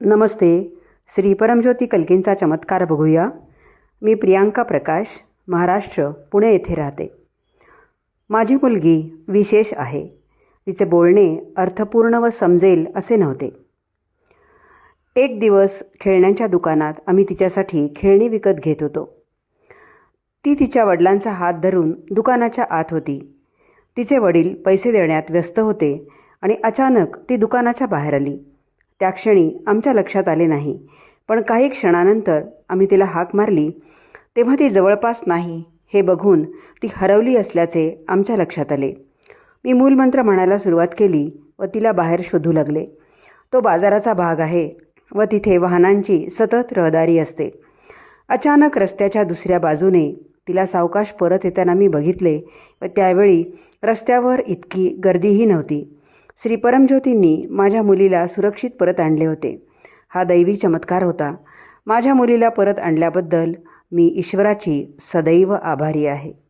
नमस्ते. श्री परमज्योती कलकींचा चमत्कार बघूया. मी प्रियांका प्रकाश महाराष्ट्र पुणे येथे राहते. माझी मुलगी विशेष आहे. तिचे बोलणे अर्थपूर्ण व समजेल असे नव्हते. एक दिवस खेळण्यांच्या दुकानात आम्ही तिच्यासाठी खेळणी विकत घेत होतो. ती तिच्या वडिलांचा हात धरून दुकानाच्या आत होती. तिचे वडील पैसे देण्यात व्यस्त होते आणि अचानक ती दुकानाच्या बाहेर आली. त्या क्षणी आमच्या लक्षात आले नाही. पण काही क्षणानंतर आम्ही तिला हाक मारली. तेव्हा ती जवळपास नाही हे बघून ती हरवली असल्याचे आमच्या लक्षात आले. मी मूलमंत्र म्हणायला सुरुवात केली व तिला बाहेर शोधू लागले. तो बाजाराचा भाग आहे व तिथे वाहनांची सतत रहदारी असते. अचानक रस्त्याच्या दुसऱ्या बाजूने तिला सावकाश परत येताना मी बघितले व त्यावेळी रस्त्यावर इतकी गर्दीही नव्हती. श्री परमज्योतींनी माझ्या मुलीला सुरक्षित परत आणले होते. हा दैवी चमत्कार होता. माझ्या मुलीला परत आणल्याबद्दल मी ईश्वराची सदैव आभारी आहे.